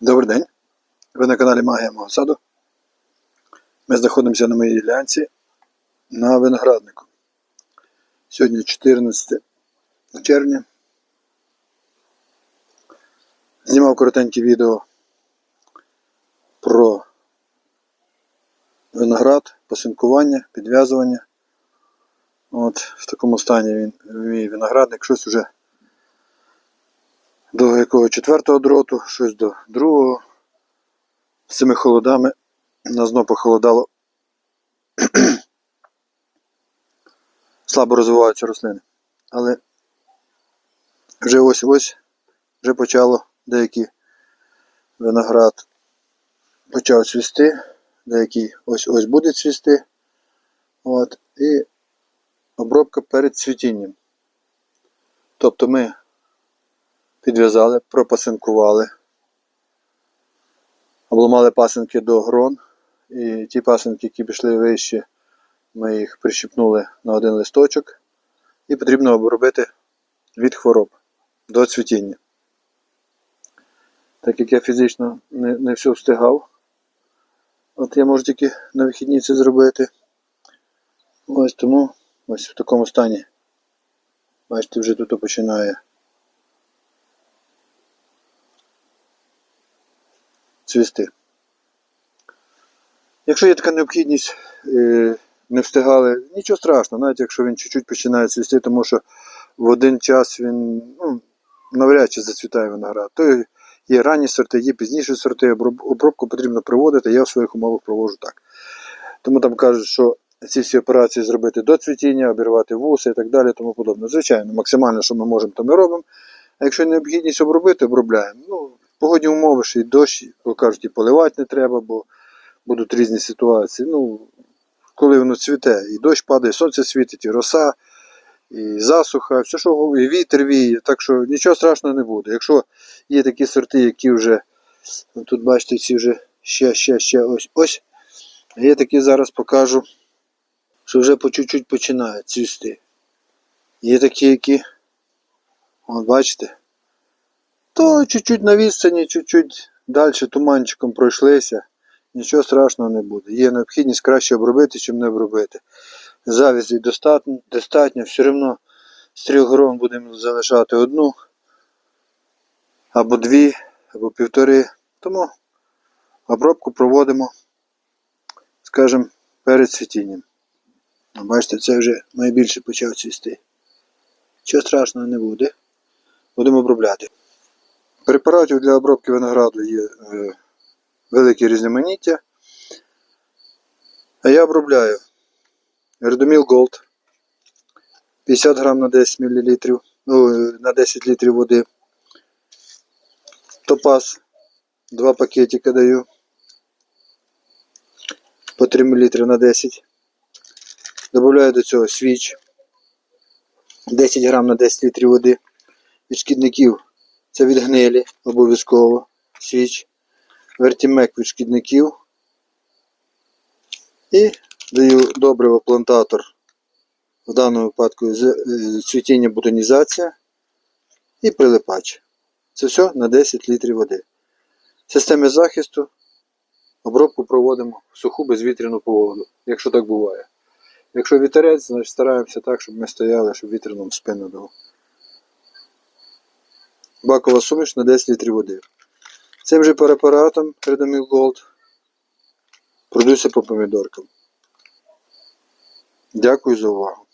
Добрий день. Ви на каналі Магія мого саду. Ми знаходимося на моїй ділянці на винограднику. Сьогодні 14 червня. Знімав коротеньке відео про виноград, посинкування, підв'язування. От в такому стані він мій виноградник, щось уже до якого четвертого дроту, щось до другого. З цими холодами на зно похолодало. Слабо розвиваються рослини. Але вже ось ось вже почало деякий виноград почав цвісти, деякий ось ось буде цвісти. От, і обробка перед цвітінням. Тобто ми підв'язали, пропасинкували, обламали пасинки до грон, і ті пасинки, які пішли вище, ми їх прищепнули на один листочок, і потрібно обробити від хвороб до цвітіння. Так як я фізично не, не все встигав, от я можу тільки на вихідні це зробити. Ось тому ось в такому стані. Бачите, вже тут починає цвісти. Якщо є така необхідність, е, не встигали, нічого страшного, навіть якщо він чуть-чуть починає цвісти, тому що в один час він ну, навряд чи зацвітає виноград. То є ранні сорти, є пізніші сорти, обробку потрібно проводити, я в своїх умовах проводжу так. Тому там кажуть, що ці всі операції зробити до цвітіння, обірвати вуси і так далі, тому подобне. Звичайно, максимально, що ми можемо, то ми робимо. А якщо необхідність обробити, обробляємо. Ну, погодні умови, що і дощ, кажуть, і поливати не треба, бо будуть різні ситуації. Ну, коли воно цвіте, і дощ падає, сонце світить, і роса, і засуха, все, що і вітер віє, так що нічого страшного не буде. Якщо є такі сорти, які вже, ну, тут бачите, ці вже ще, ще, ще ось ось. Є такі зараз покажу, що вже по чуть-чуть починають цвісти. Є такі, які, от бачите, то чуть-чуть на відстані, чуть-чуть далі туманчиком пройшлися, нічого страшного не буде. Є необхідність краще обробити, чим не обробити. Завязі достатньо, все одно з грон будемо залишати одну, або дві, або півтори. Тому обробку проводимо, скажімо, перед цвітінням. Ну, Бачите, це вже найбільше почав цвісти. Чого страшного не буде. Будемо обробляти. Препаратів для обробки винограду є е, велике різноманіття. А я обробляю Ердоміл Gold 50 грам на 10 мл, ну, е, на 10 літрів води. Топаз 2 пакетика даю. По 3 мл на 10. Добавляю до цього свіч 10 грам на 10 літрів води. Від шкідників це від гнилі обов'язково свіч. Вертімек від шкідників. І даю добриво плантатор. В даному випадку е, цвітіння бутонізація і прилипач. Це все на 10 літрів води. Системи захисту обробку проводимо в суху безвітряну погоду, якщо так буває. Якщо вітерець, значить стараємося так, щоб ми стояли, щоб вітер в спину дав. Бакова суміш на 10 літрів води. Цим же препаратом Redomil Gold продуся по помідоркам. Дякую за увагу.